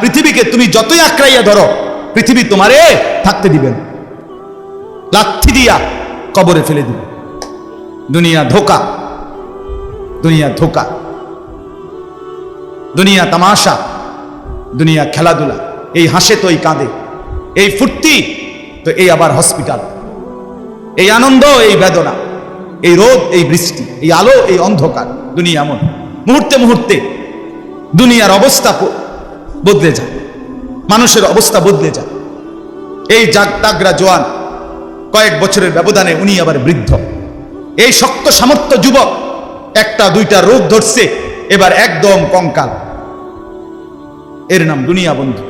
পৃথিবীকে তুমি যতই আঁকড়াইয়া ধরো, পৃথিবী তোমারে থাকতে দিবেন লাথি দিয়া কবরে ফেলে দিবে। দুনিয়া ধোকা দুনিয়া ধোকা। দুনিয়া তামাশা, দুনিয়া খেলাধুলা। এই হাসে তো এই কাঁদে, এই ফুর্তি তো এই আবার হসপিটাল। এই আনন্দ, এই বেদনা, এই রোদ, এই বৃষ্টি, এই আলো, এই অন্ধকার। দুনিয়া এমন। মুহূর্তে মুহূর্তে দুনিয়ার অবস্থা বদলে যায়। মানুষের অবস্থা বদলে যায়। এই জাগ তাগরা জোয়ান কয়েক বছরের ব্যবধানে উনি আবার বৃদ্ধ। এই শক্ত সামর্থ্য যুবক একটা দুইটা রোগ ধরছে, এবার একদম কঙ্কাল। এর নাম দুনিয়া বন্ধু।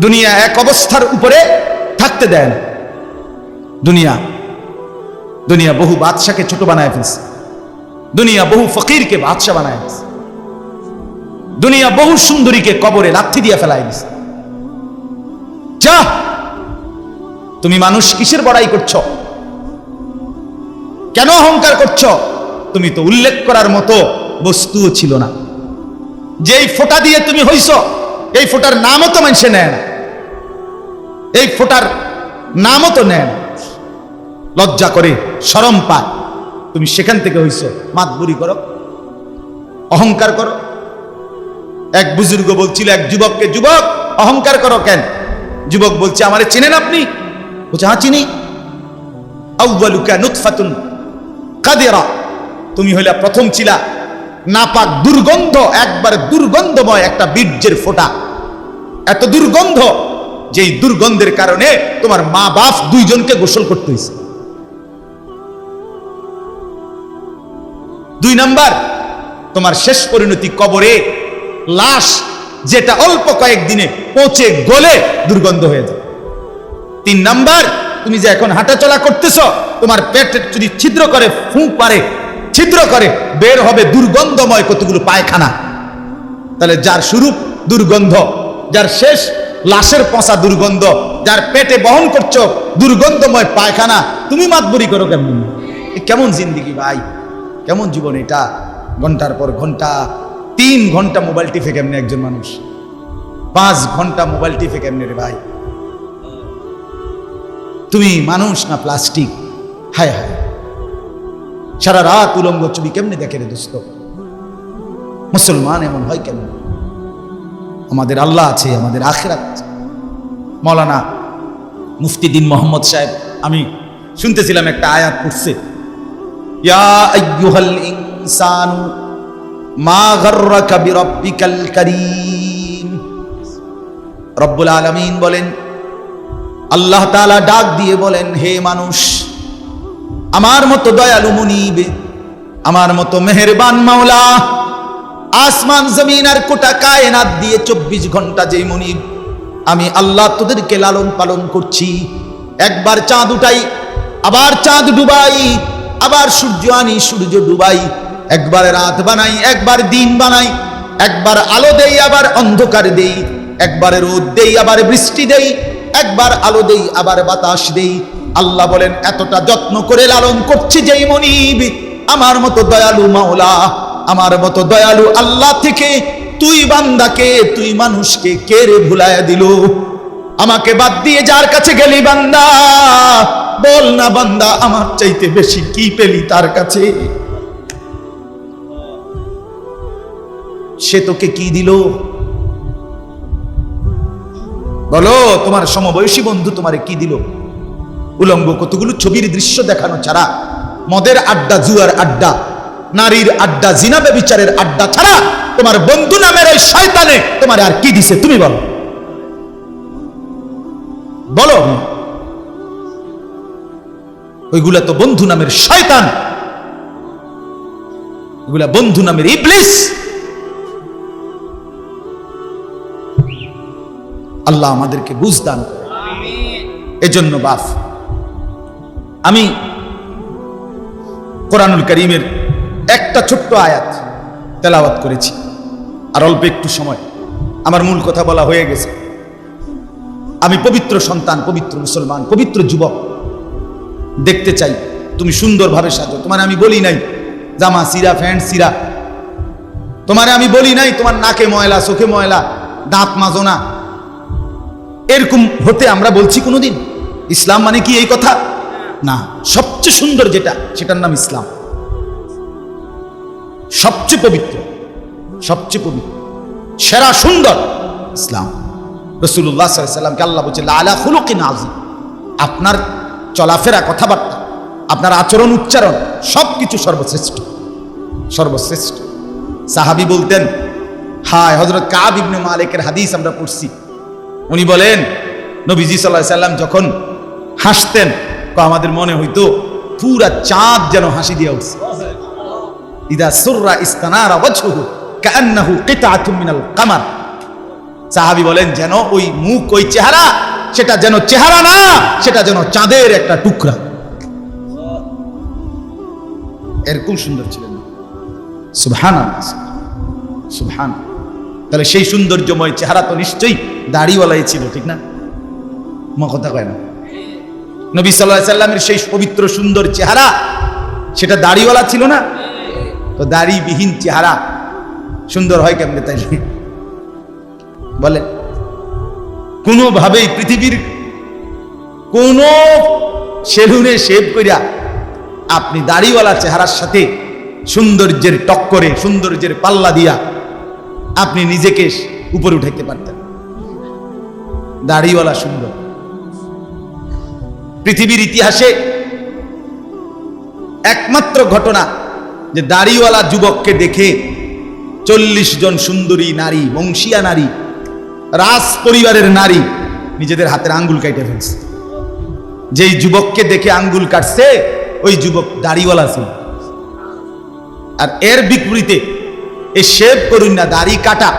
দুনিয়া এক অবস্থার উপরে থাকতে দেয় না। দুনিয়া দুনিয়া বহু বাদশাকে ছোট বানায় ফেলছে। দুনিয়া বহু ফকিরকে বাদশা বানায় ফেলছে। দুনিয়া বহু সুন্দরীকে কবরে লাথি দিয়ে ফেলায় দিছে। যা! তুমি মানুষ কিসের বড়াই করছ? কেন অহংকার করছ? তুমি তো উল্লেখ করার মতো বস্তুও ছিল না। যেই ফোঁটা দিয়ে তুমি হইছ, এই ফোঁটার নামও তো মানুষে নেয় না। এই ফোঁটার নামও তো নেয় না। লজ্জা করে সরম পায়। তুমি সেখান থেকে হইছ, মাতবুরি করো, অহংকার করো। এক বুজুর্গ বলছিল, এক যুবককে, যুবক, অহংকার করো কেন? যুবক বলছে, আমারে চিনেন আপনি? হ্যাঁ চিনি। তুমি হইলা প্রথম ছিলা। নাপাক দুর্গন্ধ, একবার দুর্গন্ধময় একটা বীর্যের ফোঁটা। এত দুর্গন্ধ যেই দুর্গন্ধের কারণে তোমার মা বাপ দুইজনকে গোসল করতে হয়েছে দুই নাম্বার, তোমার শেষ পরিণতি কবরে লাশ যেটা অল্প কয়েকদিনে পচে গলে দুর্গন্ধ হয়ে যায়। তিন নাম্বার, তুমি যে এখন হাঁটাচলা করতেছ, তোমার পেট যদি ছিদ্র করে ফুঁক পারে, ছিদ্র করে, বের হবে দুর্গন্ধময় কতগুলো পায়খানা। তাহলে যার শুরু দুর্গন্ধ, যার শেষ লাশের পচা দুর্গন্ধ, যার পেটে বহন করছ দুর্গন্ধময় পায়খানা, তুমি মাতবুরি করো কেমন? কেমন জিন্দিগি ভাই? কেমন জীবন এটা? ঘণ্টার পর ঘণ্টা তিন ঘণ্টা মোবাইল টিপে কেমনে একজন মানুষ? পাঁচ ঘণ্টা মোবাইল টিপে কেমনে রে ভাই? তুমি মানুষ না প্লাস্টিক? হায় হায়। সারা রাত উলঙ্গ ছবি কেমনে দেখে রে দোস্ত? মুসলমান এমন হয় কেন? আমাদের আল্লাহ আছে, আমাদের আখেরাত মৌলানা মুফতি দিন মোহাম্মদ সাহেব, আমি শুনতেছিলাম একটা আয়াত পড়ছে। ইয়া আইয়ুহাল ইনসানু মা গাররাকা বিরাব্বিকাল কারীম। রব্বুল আলামিন বলেন, আল্লাহ তাআলা ডাক দিয়ে বলেন, হে মানুষ, আমার মতো দয়ালু মুনিব, আমার মতো মেহেরবান মাওলা, আসমান, জমিন আর কোটা কায়নাত দিয়ে চব্বিশ ঘণ্টা যে মুনিব, আমি আল্লাহ তোদেরকে লালন পালন করছি। একবার চাঁদ উঠাই, আবার চাঁদ ডুবাই, আবার সূর্য আনি, সূর্য ডুবাই। একবার রাত বানাই, একবার দিন বানাই, একবার আলো দেই, আবার অন্ধকার দেই, একবার রোদ দেই, আবার বৃষ্টি দেই, একবার আলো দেই, আবার বাতাস দেই। আল্লাহ বলেন, এতটা যত্ন করে লালন করছি যেই মনিব, আমার মতো দয়ালু মাওলা, আমার মতো দয়ালু আল্লাহ থেকে, তুই বান্দাকে, তুই মানুষকে কে রে ভুলাইয়া দিল? আমাকে বাদ দিয়ে যার কাছে গেলি বান্দা, বল না বান্দা, আমার চাইতে বেশি কি পেলি তার কাছে? সে তোকে কি দিল? বলো, তোমার সমবয়সী বন্ধু তোমারে কি দিল? উলঙ্গ কতগুলো ছবির দৃশ্য দেখানো ছাড়া, মদের আড্ডা, জুয়ার আড্ডা, নারীর আড্ডা জিনাবে বিচারের আড্ডা ছাড়া তোমার বন্ধু নামের ওই শয়তানে তোমার আর কি দিছে, তুমি বলো। বলো ওইগুলা তো বন্ধু নামের শয়তান। ওইগুলা বন্ধু নামের ইবলিস। আল্লাহ আমাদেরকে বুঝদান করে এজন্য বাফ আমি কোরআনুল করিমের একটা ছোট্ট আয়াত তেলাওয়াত করেছি। আর অল্প একটু সময়। আমার মূল কথা বলা হয়ে গেছে। আমি পবিত্র সন্তান, পবিত্র মুসলমান, পবিত্র যুবক দেখতে চাই। তুমি সুন্দরভাবে সাজো। তোমার আমি বলি নাই, জামা, সিরা, ফ্যান্ট, সিরা। তোমারে আমি বলি নাই, তোমার নাকে ময়লা, চোখে ময়লা, দাঁত মাজো না এরকম হতে আমরা বলছি কোনোদিন। ইসলাম মানে কি এই কথা? না, সবচেয়ে সুন্দর যেটা, সেটার নাম ইসলাম। সবচেয়ে পবিত্র সবচেয়ে পবিত্র, সেরা, সুন্দর ইসলাম। রসুল্লাহ সাল্লামকে আল্লাহ বলছে আলা ফুলকিন আজিম আপনার চলাফেরা, কথাবার্তা, আপনার আচরণ, উচ্চারণ সব কিছু সর্বশ্রেষ্ঠ সর্বশ্রেষ্ঠ। সাহাবি বলতেন, হায় হজরত কাব ইবনে মালিকের হাদিস আমরা পড়ছি। উনি বলেন, নবীজি সাল্লাহ সাল্লাম যখন হাসতেন আমাদের মনে হইতো পুরা চাঁদ যেন হাসি দিয়া উঠছে। ইদা সুররা কামার। বলেন, যেন ওই মুখ, ওই চেহারা, সেটা যেন চেহারা না, সেটা যেন চাঁদের একটা টুকরা। এরকম সুন্দর ছিলেন সুবহান সুবহান তাহলে সেই সৌন্দর্যময় চেহারা তো নিশ্চয়ই দাড়িওয়ালাই ছিল, ঠিক না? মা কথা কয় না। নবী সাল্লাহ সাল্লামের সেই পবিত্র সুন্দর চেহারা, সেটা দাড়িওয়ালা ছিল না? তো দাড়িবিহীন চেহারা সুন্দর হয় কেমনে তাই বলে কোনোভাবেই পৃথিবীর কোন সেলুনে শেভ করিয়া আপনি দাড়িওয়ালা চেহারার সাথে সৌন্দর্যের টক্করে, সৌন্দর্যের পাল্লা দিয়া আপনি নিজেকে উপরে উঠাইতে পারতেন। দাড়িওয়ালা সুন্দর। পৃথিবীর ইতিহাসে একমাত্র ঘটনা যে দাড়িওয়ালা যুবককে দেখে চল্লিশ জন সুন্দরী নারী, বংশিয়া নারী রাজ পরিবারের নারী নিজেদের হাতের আঙ্গুল কাটে ফেলছে। যেই যুবককে দেখে আঙ্গুল কাটছে, ওই যুবক দাড়িওয়ালা ছিল। আর এর বিপরীতে এ শেভ করুন না, দাড়ি কাটা।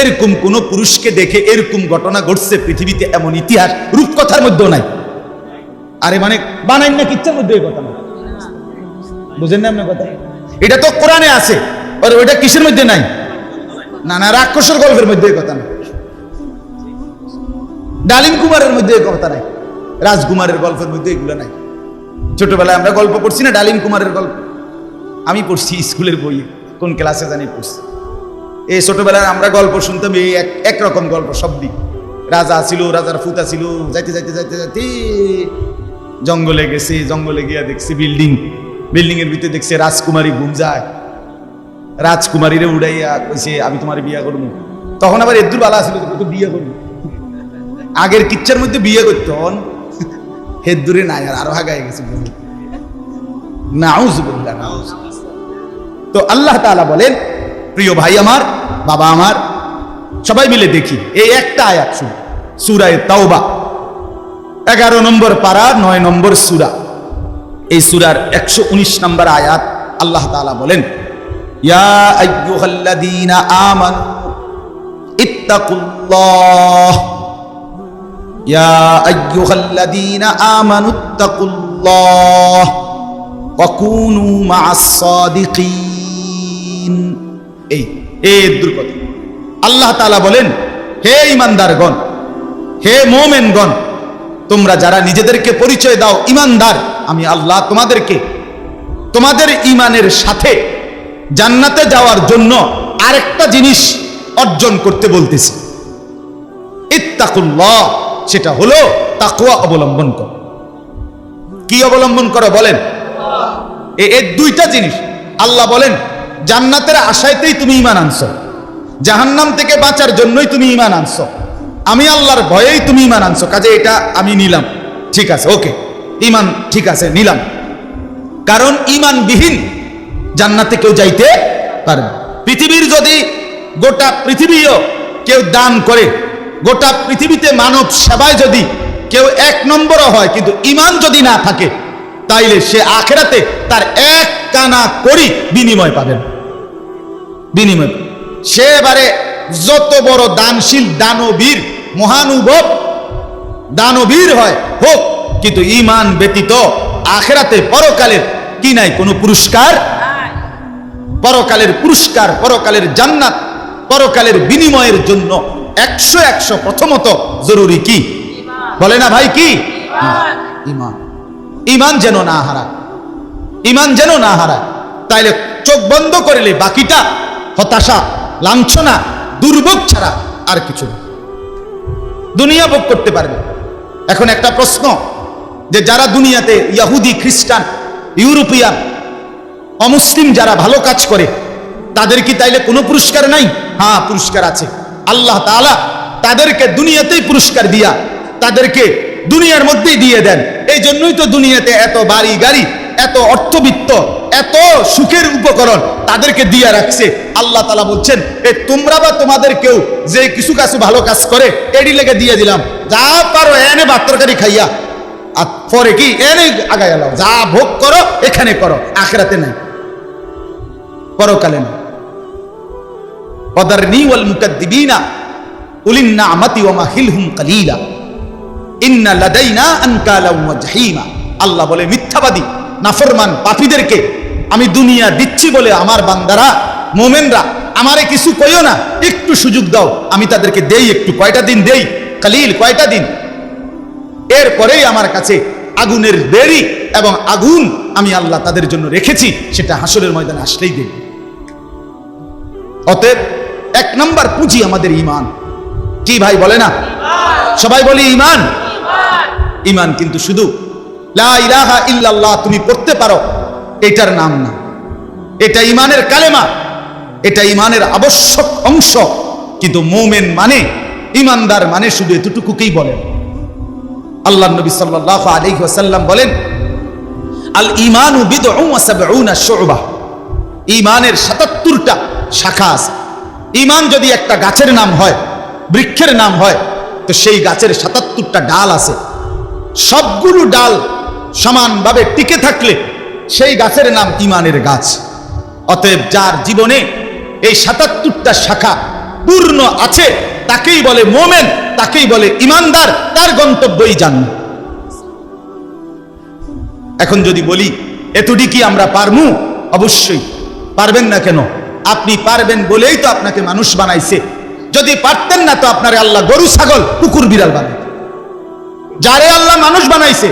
এরকম কোন পুরুষকে দেখে এরকম ঘটনা ঘটছে পৃথিবীতে এমন ইতিহাস, রূপকথার মধ্যেও নাই। আরে মানে বানাই না, কিচ্ছার মধ্যে কথা না বুঝেন না আপনার কথা? এটা তো কোরআনে আছে ওইটা কিসের মধ্যে নাই? না না রাক্ষসের গল্পের মধ্যে কথা না ডালিম কুমারের মধ্যে কথা নাই। রাজকুমারের গল্পের মধ্যে এগুলো নাই। ছোটবেলায় আমরা গল্প পড়ছি না, ডালিম কুমারের গল্প। আমি পড়ছি স্কুলের বইয়ে। কোন ক্লাসে জানি পড়ছি। এই ছোটবেলায় আমরা গল্প শুনতাম, এই এক, একরকম গল্প সব দিক রাজা ছিল, রাজার ফুতা ছিল, যাইতে যাইতে যাইতে যাইতে, জঙ্গলে গেছে, জঙ্গলে গিয়া দেখছি বিল্ডিং। বিল্ডিং এর ভিতরে দেখছে রাজকুমারী ঘুম যায়। রাজকুমারীরে উড়াইয়া কইছে, আমি তোমার বিয়া করব। তখন আবার এদুর বালা ছিল তো বিয়ে করব। আগের কিচ্ছার মধ্যে বিয়ে করতো হেদুরে নাই আর আরও হাগায় গেছে নাউজুবিল্লাহ নাউজ তো আল্লাহ তালা বলেন, প্রিয় ভাই আমার, বাবা আমার, সবাই মিলে দেখি, এই একটা আয়াত শুন, সুরায় তাওবা, এগারো নম্বর পারা, নয় নম্বর সুরা। এই সুরার একশো উনিশ নম্বর আয়াত আল্লাহ তাআলা বলেন ইত্তাকুল্লাহ দুর্গত, আল্লাহ বলেন, হে ইমানদারগণ হে মোমেনগণ, তোমরা যারা নিজেদেরকে পরিচয় দাও ইমানদার আমি আল্লাহ তোমাদেরকে, তোমাদের ইমানের সাথে জান্নাতে যাওয়ার জন্য আরেকটা জিনিস অর্জন করতে বলতেছি। ইত্তাকুল্লাহ, সেটা হলো তাকুয়া অবলম্বন কর। কি অবলম্বন করো বলেন? এর দুইটা জিনিস। আল্লাহ বলেন, জান্নাতের আশাইতেই তুমি ইমান আনছ। জাহান্নাম থেকে বাঁচার জন্যই তুমি ইমান আনছ। আমি আল্লাহর ভয়েই তুমি ইমান আনছো। কাজে এটা আমি নিলাম। ঠিক আছে, ওকে। ইমান ঠিক আছে, নিলাম। কারণ ইমানবিহীন জান্নাতে কেউ যাইতে পারে না। পৃথিবীর যদি গোটা পৃথিবীও কেউ দান করে, গোটা পৃথিবীতে মানব সেবায় যদি কেউ এক নম্বরও হয়, কিন্তু ইমান যদি না থাকে তাইলে সে আখেরাতে তার এক কানা করি বিনিময় পাবেন। বিনিময় সে এবারে যত বড় দানশীল দানবীর মহানুভব দানবীর হয় হোক কিন্তু ইমান ব্যতীত আখেরাতে পরকালের কি নাই কোনো পুরস্কার? পরকালের পুরস্কার পরকালের জান্নাত পরকালের বিনিময়ের জন্য একশো একশো প্রথমত জরুরি কি? বলে না ভাই কি? ইমান ইমান যেন না হারায় ইমান যেন না হারায় তাইলে চোখ বন্ধ করলে বাকিটা হতাশা, লাঞ্ছনা, দুর্ভোগ ছাড়া আর কিছু না। দুনিয়া ভোগ করতে পারবে। এখন একটা প্রশ্ন, যে যারা দুনিয়াতে ইয়াহুদি, খ্রিস্টান, ইউরোপিয়ান, অমুসলিম যারা ভালো কাজ করে, তাদের কি তাইলে কোনো পুরস্কার নাই? হ্যাঁ পুরস্কার আছে। আল্লাহ তাআলা তাদেরকে দুনিয়াতেই পুরস্কার দিয়া তাদেরকে দুনিয়ার মধ্যেই দিয়ে দেন। এই জন্যই তো দুনিয়াতে এত বাড়ি গাড়ি, এত অর্থবিত্ত, এত সুখের উপকরণ তাদেরকে দিয়ে রাখছে। আল্লাহ তালা বলছেন, এ তোমরা বা তোমাদের কেউ যে কিছু কাছু ভালো কাজ করে, এডি লেগে দিয়ে দিলাম। যা পারো এনে ভাত খাইয়া। আর পরে কি? এনে আগায় গেল যা ভোগ করো, এখানে করো। আখরাতে নাই। পরকালে না অদারনি ওয়াল মুকাদ্দিবিনা, উলিন নামাতি ওয়া মাহিলহুম কালিলা। আল্লাহ বলে, মিথ্যাবাদী, নাফরমান পাপীদেরকে আমি দুনিয়া দিচ্ছি বলে আমার বান্দারা, মোমেনরা, আমারে কিছু কইও না। একটু সুযোগ দাও, আমি তাদেরকে দেই, একটু কয়টা দিন দেই, কালিল কয়টা দিন। এরপরেই আমার কাছে আগুনের দেরি এবং আগুন আমি আল্লাহ তাদের জন্য রেখেছি, সেটা হাসরের ময়দানে আসলেই দেব। অতএব এক নম্বর পুঁজি আমাদের ইমান কি ভাই বলে না? সবাই বলি ইমান ইমান কিন্তু শুধু লা ইল্লাল্লাহ তুমি পড়তে পারো, এটার নাম না। এটা ইমানের কালেমা, এটা ইমানের আবশ্যক অংশ। কিন্তু মোমেন মানে ইমানদার মানে শুধু এতটুকুকেই বলেন। আল্লাহ নবী সাল্লাল্লাহু আলাইহি ওয়াসাল্লাম বলেন, আল ইমানু ইমানের 77টা শাখা আছে। ইমান যদি একটা গাছের নাম হয়, বৃক্ষের নাম হয়, তো সেই গাছের 77টা ডাল আছে। সবগুলো ডাল সমানভাবে টিকে থাকলে সেই গাছের নাম ইমানের গাছ। অতএব যার জীবনে এই সাতাত্তরটা শাখা পূর্ণ আছে, তাকেই বলে মোমেন, তাকেই বলে ইমানদার, তার গন্তব্যই জান্ন এখন যদি বলি এতটি কি আমরা পারমু? অবশ্যই। পারবেন না কেন? আপনি পারবেন বলেই তো আপনাকে মানুষ বানাইছে। যদি পারতেন না তো আপনার আল্লাহ গরু, ছাগল, কুকুর, বিড়াল বানাই যারে আল্লাহ মানুষ বানাইছে,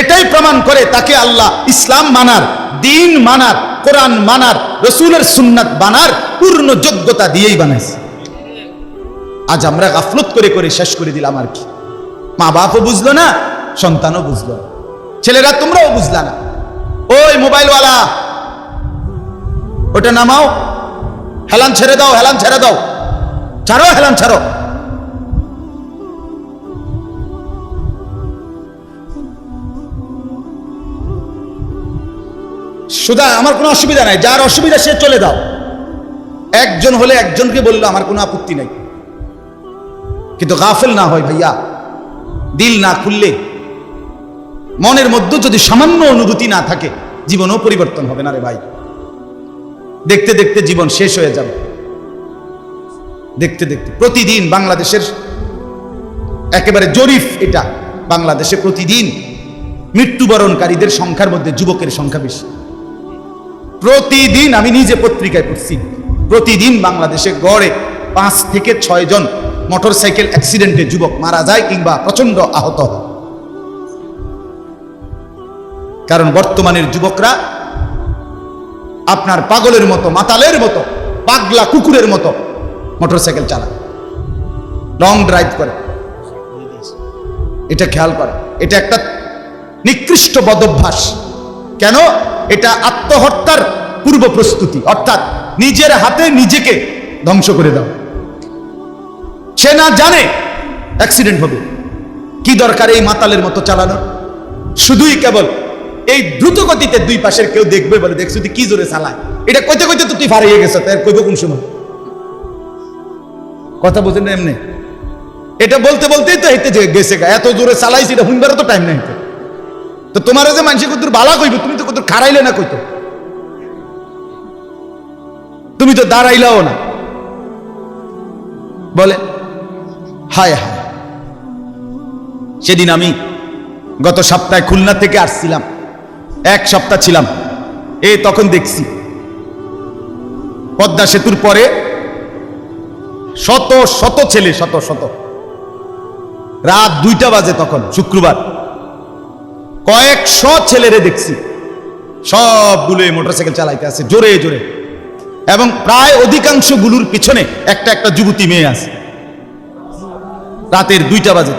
এটাই প্রমাণ করে তাকে আল্লাহ ইসলাম মানার, দিন মানার, কোরআন মানার, রসুলের সুন্নাত বানার পূর্ণ যোগ্যতা দিয়েই বানাইছে। আজ আমরা গাফলত করে করে শেষ করে দিলাম আর কি। মা বাপও বুঝলো না, সন্তানও বুঝলো না। ছেলেরা তোমরাও বুঝলা না। ওই মোবাইলওয়ালা, ওটা নামাও, হেলান ছেড়ে দাও, হেলান ছেড়ে দাও। ছাড়ো, হেলান ছাড়ো। সুদা, আমার কোনো অসুবিধা নাই। যার অসুবিধা সে চলে দাও একজন হলে একজনকে বলল, আমার কোনো আপত্তি নাই। কিন্তু গাফেল না হয় ভাইয়া। দিল না খুললে। মনের মধ্যে যদি সামান্য অনুভূতি না থাকে, জীবনও পরিবর্তন হবে না রে ভাই। দেখতে দেখতে জীবন শেষ হয়ে যাবে। দেখতে দেখতে প্রতিদিন বাংলাদেশের একেবারে জরিফ এটা। বাংলাদেশে প্রতিদিন মৃত্যুবরণকারীদের সংখ্যার মধ্যে যুবকের সংখ্যা বেশি। প্রতিদিন আমি নিজে পত্রিকায় পড়ছি। প্রতিদিন বাংলাদেশে গড়ে পাঁচ থেকে ছয় জন মোটরসাইকেল অ্যাক্সিডেন্টে যুবক মারা যায় কিংবা প্রচণ্ড আহত হয়। কারণ বর্তমানের যুবকরা আপনার পাগলের মতো, মাতালের মতো, পাগলা কুকুরের মতো মোটর সাইকেল চালায়। লং ড্রাইভ করে। এটা খেয়াল করে। এটা একটা নিকৃষ্ট বদভ্যাস। কেন? এটা আত্মহত্যার পূর্ব প্রস্তুতি। অর্থাৎ নিজের হাতে নিজেকে ধ্বংস করে দাও। সে না জানে অ্যাক্সিডেন্ট হবে। কি দরকার এই মাতালের মতো চালানো শুধুই কেবল এই দ্রুত গতিতে দুই পাশের কেউ দেখবে বলে দেখছ, তুই কি জোরে চালায়? এটা কইতে কইতে তো তুই ফারিয়ে গেছো, তাই কইব কোন সময়? কথা বলছেন না এমনি? এটা বলতে বলতেই তো হেঁটে গেছে। এত জোরে চালাইছি, এটা হুনবারও তো টাইম নাই। তো তোমার যে মানুষ কত বালা কইব, তুমি তো কত খারাইলে না কইতো? তুমি তো দাঁড়াইলাও না। বলে, হায় হায়। সেদিন আমি গত সপ্তাহে খুলনা থেকে আসছিলাম, এক সপ্তাহ ছিলাম, এ তখন দেখছি, পদ্মা সেতুর পরে শত শত ছেলে, শত শত। রাত দুইটা বাজে তখন, শুক্রবার। কয়েকশো ছেলেরে দেখছি। সবগুলো এই মোটরসাইকেল চালাইতে আছে, জোরে জোরে। এবং প্রায় অধিকাংশগুলোর পিছনে একটা একটা যুবতী মেয়ে আছে। রাতের দুইটা বাজে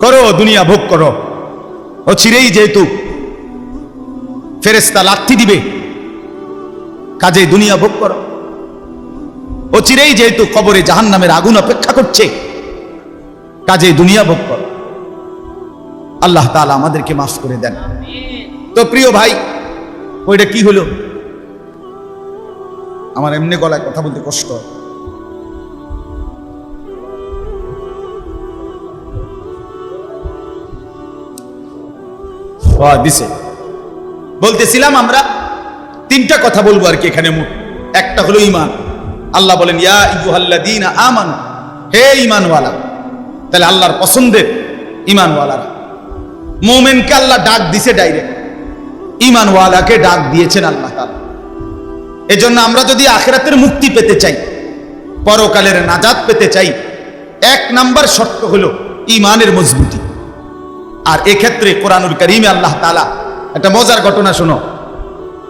করো, দুনিয়া ভোগ করো। ও চিরেই যেহেতু ফেরেস্তা লাথি দিবে কাজে দুনিয়া ভোগ করো। ও চিরেই যেহেতু কবরে জাহান নামের আগুন অপেক্ষা করছে কাজে দুনিয়া ভোগ করো। আল্লাহ তাআলা আমাদেরকে মাফ করে দেন। তো প্রিয় ভাই, ওইটা কি হলো? আমার এমনি গলায় কথা বলতে কষ্ট দিছে। বলতেছিলাম আমরা, তিনটা কথা বলব আর কি এখানে একটা হলো ইমান আল্লাহ বলেন, ইয়া ইয়ুহাল্লাযীনা আমান হে ঈমানওয়ালা তাহলে আল্লাহর পছন্দের ঈমানওয়ালারা মোমেনকে আল্লাহ ডাক দিছে ডাইরেক্ট ঈমানওয়ালাকে ডাক দিয়েছেন আল্লাহ তাআলা। এজন্য আমরা যদি আখেরাতের মুক্তি পেতে চাই, পরকালের নাজাত পেতে চাই, এক নাম্বার শর্ত হলো ইমানের মজবুতি। আর এক্ষেত্রে কোরআনুল করিমে আল্লাহ তাআলা একটা মজার ঘটনা শোনো।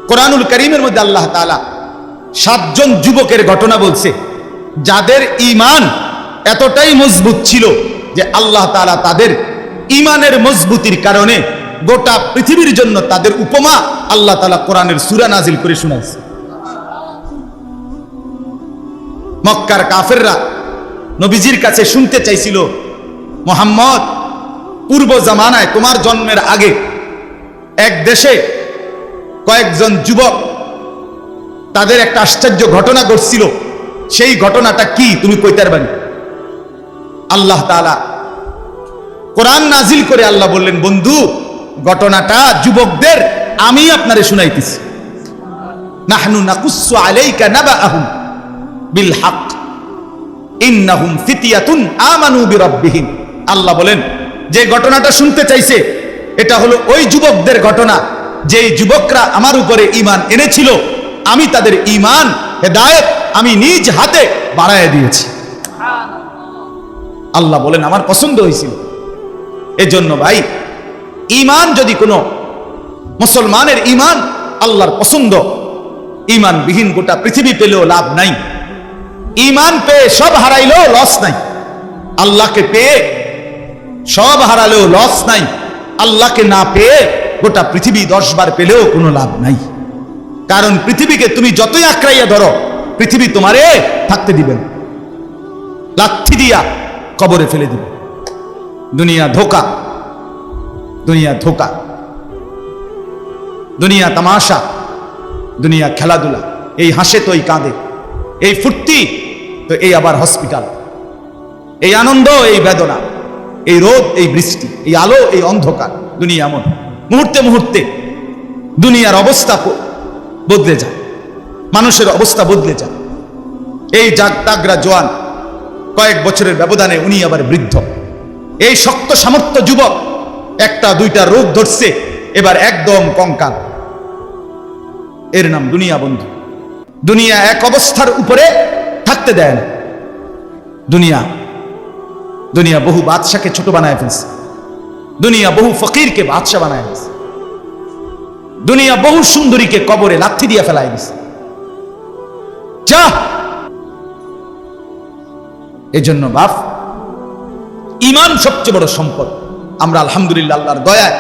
কোরআনুল করিমের মধ্যে আল্লাহ তাআলা সাতজন যুবকের ঘটনা বলছে, যাদের ইমান এতটাই মজবুত ছিল যে আল্লাহ তাআলা তাদের ঈমানের মজবুতির কারণে গোটা পৃথিবীর জন্য তাদের উপমা আল্লাহ তাআলা কোরআনের সূরা নাজিল করে শোনাইছে। মক্কার কাফেররা নবীজির কাছে শুনতে চাইছিল, মোহাম্মদ, পূর্ব জামানায় তোমার জন্মের আগে এক দেশে কয়েকজন যুবক তাদের একটা আশ্চর্য ঘটনা ঘটছিল। সেই ঘটনাটা কি? তুমি কইতার বানি আল্লাহ তাআলা কোরআন নাজিল করে আল্লাহ বললেন, বন্ধু, ঘটনাটা যুবকদের আমি আপনারে শুনাইতেছি। নাহনু নাকুসু আলাইকা নাবাআহুম বিল হক ইন্নাহুম ফিতিয়াতুন আমানু বিরাব্বিহিম। আল্লাহ বলেন, যে ঘটনাটা শুনতে চাইছে, এটা হলো ওই যুবকদের ঘটনা। যেই যুবকরা আমার উপরে ঈমান এনেছিল, আমি তাদের ঈমান, হেদায়েত আমি নিজ হাতে বাড়ায় দিয়েছি। আল্লাহ বলেন, আমার পছন্দ হয়েছিল। এজন্য ভাই ইমান যদি কোনো মুসলমানের ইমান আল্লাহর পছন্দ, ঈমানবিহীন গোটা পৃথিবী পেলেও লাভ নাই। ইমান পেয়ে সব হারাইলেও লস নাই। আল্লাহকে পেয়ে সব হারালেও লস নাই। আল্লাহকে না পেয়ে গোটা পৃথিবী দশ বার পেলেও কোনো লাভ নাই। কারণ পৃথিবীকে তুমি যতই আঁকড়াইয়া ধরো, পৃথিবী তোমারে থাকতে দিবেন লাথি দিয়া কবরে ফেলে দিবে। দুনিয়া ধোকা। দুনিয়া ধোকা। দুনিয়া তামাশা। দুনিয়া খেলাধুলা। এই হাসে তো এই কাঁদে। এই ফুর্তি তো এই আবার হসপিটাল। এই আনন্দ, এই বেদনা। এই রোদ, এই বৃষ্টি। এই আলো, এই অন্ধকার। দুনিয়া এমন। মুহূর্তে মুহূর্তে দুনিয়ার অবস্থা বদলে যায়। মানুষের অবস্থা বদলে যায়। এই জাগ তাগরা জোয়ান কয়েক বছরের ব্যবধানে উনি আবার বৃদ্ধ। এই শক্ত সামর্থ্য যুবক একটা দুইটা রোগ ধরছে, এবার একদম কঙ্কাল। এর নাম দুনিয়া বন্ধু। দুনিয়া এক অবস্থার উপরে থাকতে দেয় না। দুনিয়া দুনিয়া বহু বাদশাকে ছোট বানায় ফেলছে। দুনিয়া বহু ফকিরকে বাদশা বানায় ফেলছে। দুনিয়া বহু সুন্দরীকে কবরে লাথি দিয়ে ফেলায় দিছে। যা এজন্য বাপ ইমান সবচেয়ে বড় সম্পদ। আমরা আলহামদুলিল্লাহ আল্লাহর দয়ায়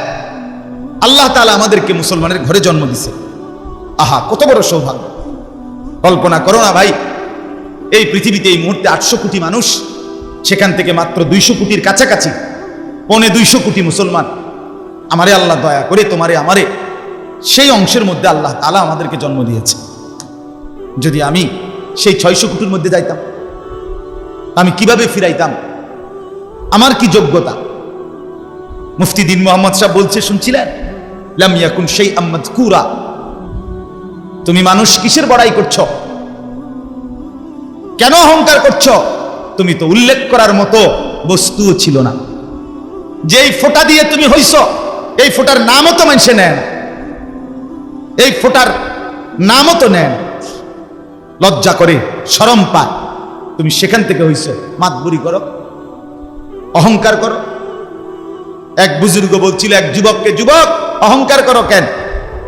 আল্লাহ তাআলা আমাদেরকে মুসলমানের ঘরে জন্ম দিছে। আহা, কত বড় সৌভাগ্য। কল্পনা করো না ভাই, এই পৃথিবীতে এই মুহূর্তে আটশো কোটি মানুষ, সেখান থেকে মাত্র দুইশো কোটির কাছাকাছি, পৌনে দুইশো কোটি মুসলমান। আমারে আল্লাহ দয়া করে, তোমারে আমারে, সেই অংশের মধ্যে আল্লাহ তালা আমাদেরকে জন্ম দিয়েছে। যদি আমি সেই ছয়শো কোটির মধ্যে যাইতাম আমি কীভাবে ফিরাইতাম? আমার কি যোগ্যতা? মুফতি দিন মোহাম্মদ সাহেব বলছে, শুনছিলেন? লাম ইয়াকুন সেই আহমদ কুরা তুমি মানুষ কিসের বড়াই করছ? কেন অহংকার করছ? তুমি তো উল্লেখ করার মতো বস্তু ছিল না। যেই ফোঁটা দিয়ে তুমি হইছ, এই ফোটার নামও তো মানুষে নেন এই ফোটার নামও তো নেন লজ্জা করে সরম পায়। তুমি সেখান থেকে হইছ। মাতবুরি করো, অহংকার করো। এক বুজুর্গ বলছিল, এক যুবককে, যুবক, অহংকার করো কেন?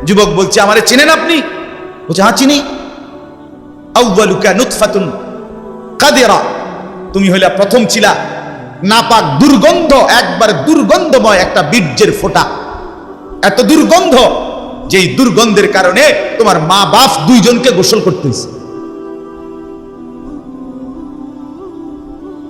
যুবক বলছে, আমারে চিনেন আপনি? বলছে হ্যাঁ চিনি। নুতফাতুন কাদেরা। তুমি হইলা প্রথম ছিলা। নাপাক দুর্গন্ধ, একবার দুর্গন্ধময় একটা বীর্যের ফোঁটা। এত দুর্গন্ধ, যেই দুর্গন্ধের কারণে তোমার মা বাপ দুইজনকে গোসল করতে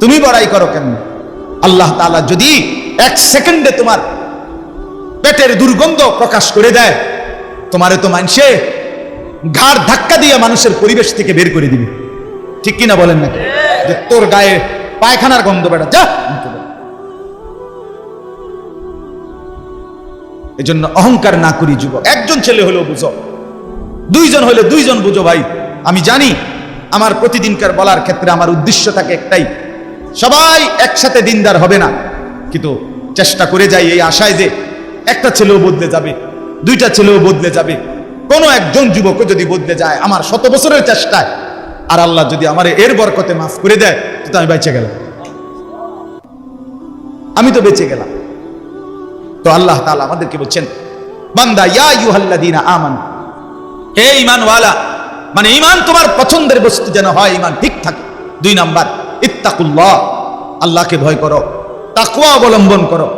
তুমি বড়াই করো কেমন আল্লাহ তাআলা যদি এক সেকেন্ডে তোমার পেটের দুর্গন্ধ প্রকাশ করে দেয়, তোমারে তো মানসে ঘাড় ধাক্কা দিয়ে মানুষের পরিবেশ থেকে বের করে দিবে। ঠিক কিনা বলেন নাকি? যে তোর গায়ে পায়খানার গন্ধ বেড়া, যা! এজন্য অহংকার না করি যুবক। একজন ছেলে হলেও বুঝো। দুইজন হলে দুইজন বুঝো ভাই। আমি জানি আমার প্রতিদিনকার বলার ক্ষেত্রে আমার উদ্দেশ্য থাকে একটাই সবাই একসাথে দিনদার হবে না। কিন্তু চেষ্টা করে যাই এই আশায় যে একটা ছেলেও বদলে যাবে, দুইটা ছেলেও বদলে যাবে। কোনো একজন যুবকও যদি বদলে যায় আমার শত বছরের চেষ্টায়, আর আল্লাহ যদি আমার এর বরকতে মাফ করে দেয়, তো আমি বেঁচে গেলাম। আমি তো বেঁচে গেলাম। তো আল্লাহ তাআলা আমাদেরকে বলছেন, বান্দা, ইয়া ইউহাল্লাদিনা আমান। হে ঈমানওয়ালা মানে ঈমান তোমার পছন্দের বস্তু যেন হয়, ঈমান ঠিক থাকে। দুই নাম্বার ইত্তাকুল্লাহ। আল্লাহকে ভয় করো। তাকওয়া অবলম্বন করো।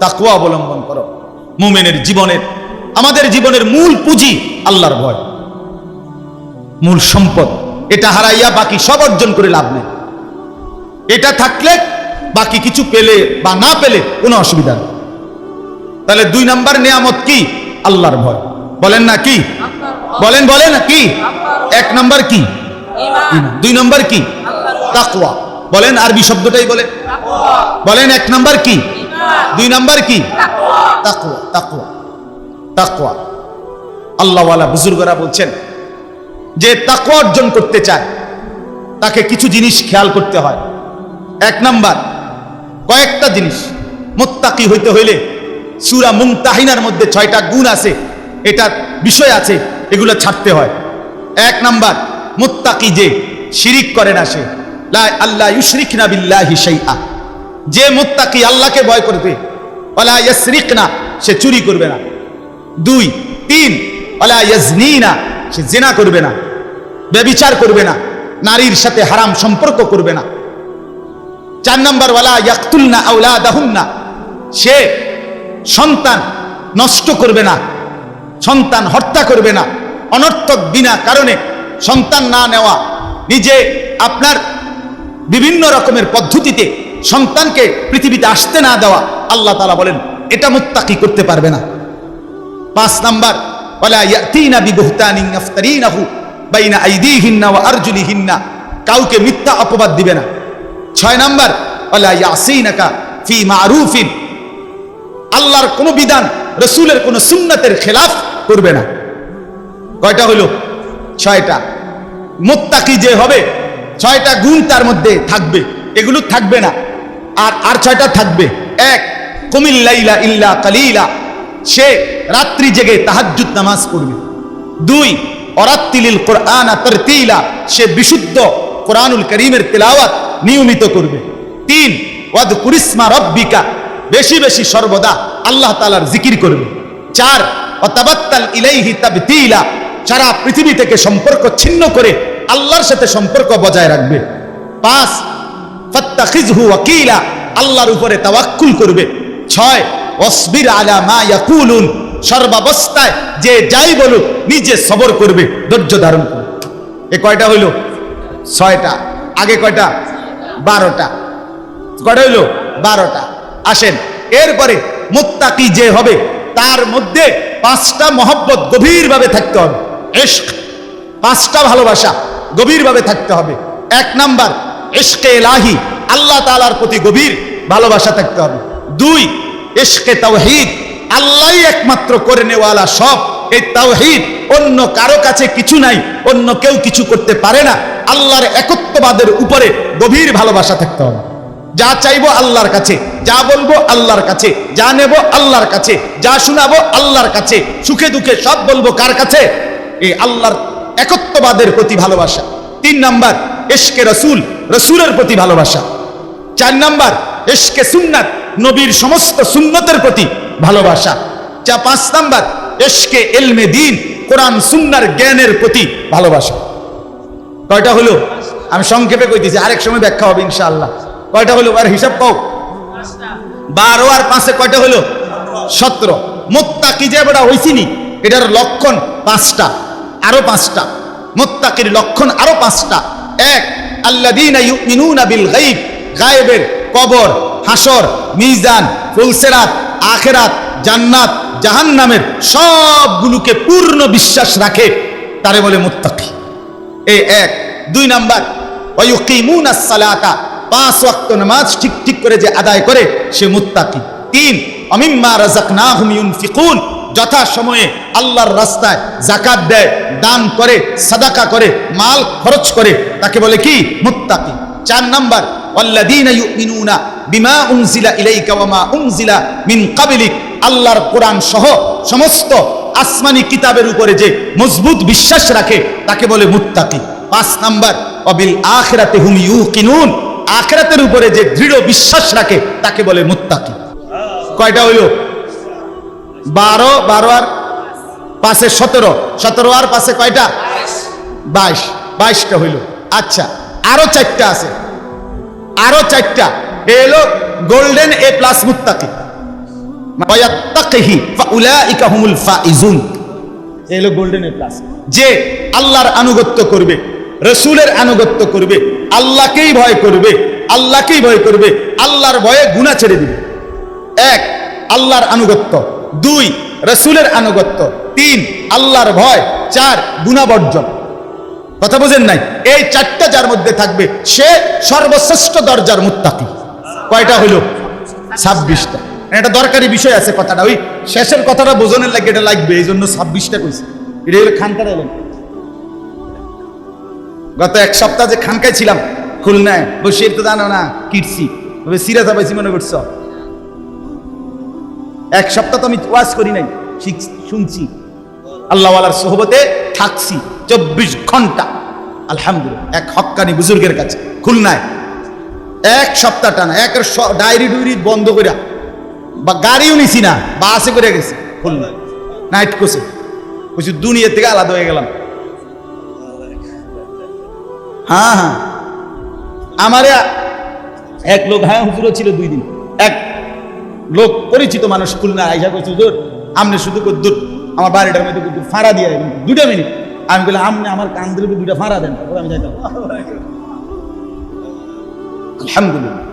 তাকওয়া অবলম্বন করো। মুমিনের জীবনের আমাদের জীবনের মূল পুঁজি আল্লাহর ভয়। মূল সম্পদ। এটা হারাইয়া বাকি সব অর্জন করে লাভ নেই। এটা থাকলে বাকি কিছু পেলে বা না পেলে কোনো অসুবিধা নেই। তাহলে দুই নাম্বার নিয়ামত কি? আল্লাহর ভয়। বলেন না কি? বলেন বলেন কি? এক নাম্বার কি? দুই নাম্বার কি? তাকওয়া। বলেন আরবি শব্দটাই বলে। বলেন এক নাম্বার কি? দুই নাম্বার কি? তাকওয়া তাকওয়া তাকওয়া। আল্লাহওয়ালা বুজুর্গরা বলছেন যে তাকওয়া অর্জন করতে চায়, তাকে কিছু জিনিস খেয়াল করতে হয়। এক নাম্বার, কয়েকটা জিনিস। মোত্তাকি হইতে হইলে সুরা মুমতাহিনার মধ্যে ছয়টা গুণ আছে, এটার বিষয় আছে, এগুলো ছাড়তে হয়। এক নাম্বার, মুত্তাকি যে শিরিক করে না সে। আল্লাহ ইউশরিক না বিল্লাহি শাইআ। যে মুত্তাকি আল্লাহকে ভয় করবে, ওয়ালা ইয়াসরিক না সে চুরি করবে না। দুই, তিন, ওয়ালা ইয়াজনিনা, সে জেনা করবে না। ব্যবিচার করবে না। নারীর সাথে হারাম সম্পর্ক করবে না। চার নম্বর, ওয়ালা ইয়াকতুলনা আওলাদাহুন্না, সে সন্তান নষ্ট করবে না, সন্তান হত্যা করবে না। অনর্থক বিনা কারণে সন্তান না নেওয়া, নিজে আপনার বিভিন্ন রকমের পদ্ধতিতে সন্তানকে পৃথিবীতে আসতে না দেওয়া, আল্লাহ তালা বলেন, এটা মুত্তাকি করতে পারবে না। পাঁচ নাম্বার কাউকে মিথ্যা অপবাদ দিবে না। ছয় নাম্বার ফি মারুফিন। আল্লাহর কোন বিধান, রসুলের কোন সুন্নাতের খেলাফ করবে না। কয়টা হলো? ছয়টা। মুত্তাকি যে হবে ছয়টা গুণ তার মধ্যে থাকবে। এগুলো থাকবে না। আর আর ছয়টা থাকবে। এক কুমিল্লাইলা ইল্লা কালিলা। সে রাত্রি জেগে তাহাজ্জুদ নামাজ পড়বে। দুই, অরাত্তিলিল কোরআন তরতিলা। সে বিশুদ্ধ কোরআনুল করিমের তেলাওয়াত নিয়মিত করবে। তিন ওয়াদ কুরিসমা রব্বিকা। বেশি বেশি সর্বদা আল্লাহ তালার জিকির করবে। চার অতাবাত্তাল ইলাইহি তাবতিলা। সারা পৃথিবী থেকে সম্পর্ক ছিন্ন করে আল্লাহর সাথে সম্পর্ক বজায় রাখবে। পাঁচ ফাত্তাখিজহু ওয়াকিলা, আল্লাহর উপরে তাওয়াক্কুল করবে। ছয় অসবির আলা মা ইয়াকুলুন, সর্বাবস্থায় যে যাই বলুক, নিজে সবর করবে, ধৈর্য ধারণ করবে। এ কয়টা হইল? ছয়টা। আগে কয়টা? বারোটা। কয়টা হইল? বারোটা। আসেন, এরপরে মুত্তাকি যে হবে, তার মধ্যে পাঁচটা মহব্বত গভীরভাবে থাকতে হবে। ইশক, পাঁচটা ভালোবাসা। গভীরভাবে থাকতে হবে। এক নাম্বার, ইশকে এলাহি আল্লাহ তাআলার প্রতি গভীর ভালোবাসা থাকতে হবে। দুই, ইশকে তাওহীদ, আল্লাহই একমাত্র করে নেওয়ালা সব। এই তাওহীদ অন্য কারও কাছে কিছু নাই, অন্য কেউ কিছু করতে পারে না। আল্লাহর একত্ববাদের উপরে গভীর ভালোবাসা থাকতে হবে। যা চাইব আল্লাহর কাছে, যা বলব আল্লাহর কাছে, যা নেব আল্লাহর কাছে, যা শোনাবো আল্লাহর কাছে, সুখে দুঃখে সব বলব কার কাছে? এই আল্লাহর একত্ববাদের প্রতি ভালোবাসা। তিন নাম্বার, এশকে রসুল, রসুলের প্রতি ভালোবাসা। চার নাম্বার, এশকে সুন্নাত, নবীর সমস্ত সুন্নতের প্রতি ভালোবাসা। যা পাঁচ নাম্বার, এশকে এলমে দিন, কোরআন সুন্নার জ্ঞানের প্রতি ভালোবাসা। কয়টা হলো? আমি সংক্ষেপে কইতেছি, আরেক সময় ব্যাখ্যা হবে ইনশাআল্লাহ। কয়টা হলো? আর হিসাব পাও বারো আর পাঁচে কয়টা হলো? সতেরো। মোত্তাকি যে বেটা হইছিনি, এটার লক্ষণ পাঁচটা। আরও পাঁচটা। মোত্তাকির লক্ষণ আরও পাঁচটা। এক গায়ব। গায়েবের কবর হাসর মিজান, ফুলসেরাত, আখেরাত, জান্নাত, জাহান্নামের সবগুলোকে পূর্ণ বিশ্বাস রাখে। তারে বলে মুত্তাকি। এই এক। দুই নাম্বার ওয়ায়ুকিমুনাস সালাতা। পাঁচ ওয়াক্ত নামাজ ঠিক ঠিক করে যে আদায় করে, সে মুত্তাকি। তিন, অমিম্মা রাযাকনাহুম ইউনফিকুন। যথা সময়ে আল্লাহর রাস্তায় জাকাত দেয়। দান করে, সাদাকা করে, মাল খরচ করে, তাকে বলে কি? মুত্তাকি। চার নাম্বার মজবুত বিশ্বাস রাখে, তাকে বলে মুত্তাকি। পাঁচ নাম্বার আখিরাতে হুম ইউকিনুন। আখিরাতের উপরে যে দৃঢ় বিশ্বাস রাখে, তাকে বলে মুত্তাকি। কয়টা হইল? বারো বারো আর পাশে সতেরো। সতেরো আর পাশে কয়টা? বাইশ। বাইশটা হইল। আচ্ছা আরও চারটা আছে। আরও চারটা। এ হলো গোল্ডেন এ প্লাস মুত্তাকি। যে আল্লাহর আনুগত্য করবে রসুলের আনুগত্য করবে আল্লাহকেই ভয় করবে আল্লাহকেই ভয় করবে আল্লাহর ভয়ে গুনাহ ছেড়ে দিবে। এক আল্লাহর আনুগত্য। দুই, রসুলের আনুগত্য। তিন, আল্লাহর ভয়। চার গুণা বর্জন কথা বোঝেন নাই? এই চারটা যার মধ্যে থাকবে সে সর্বশ্রেষ্ঠ দরজার মুত্তাকি। কয়টা হইল? ছাব্বিশটা। এটা দরকারি বিষয় আছে কথাটা। ওই শেষের কথাটা বোঝনের লাগে এটা লাগবে এই জন্য ছাব্বিশটা কইছে। এটা হলো খানকার গত এক সপ্তাহ যে খানকায় ছিলাম, খুলনায়। বসে তো জানো না কিটছি সিরাজা পাইছি মনে করছ? এক সপ্তাহ তো আমি ওয়াজ করি নাই। শুনছি। আল্লাহওয়ালার সোহবতে থাকছি চব্বিশ ঘণ্টা। আলহামদুলিল্লাহ, এক হক্কানি বুজুর্গের কাছে, খুলনায়। এক সপ্তাহ টানা, এক ডায়েরি ডুইরি বন্ধ করে বা গাড়িও নিছি না, বাসে করে গেছি খুলনা নাইট কোসে বলছি দুনিয়া থেকে আলাদা হয়ে গেলাম। হ্যাঁ হ্যাঁ। আমারে এক লোক হ্যাঁ হুজুরও ছিল দুই দিন। এক লোক, পরিচিত মানুষ খুলনা আইসা করছে হুজুর, আমনে শুধু কদ্দুর আমার বাড়িটার মধ্যে কদ্দুর ফাঁড়া দিয়ে দুটা মিনিট। আমি বললাম আমনে আমার কান্দের দুটা ফাঁড়া দেন। আমি যাইতাম। আলহামদুলিল্লাহ।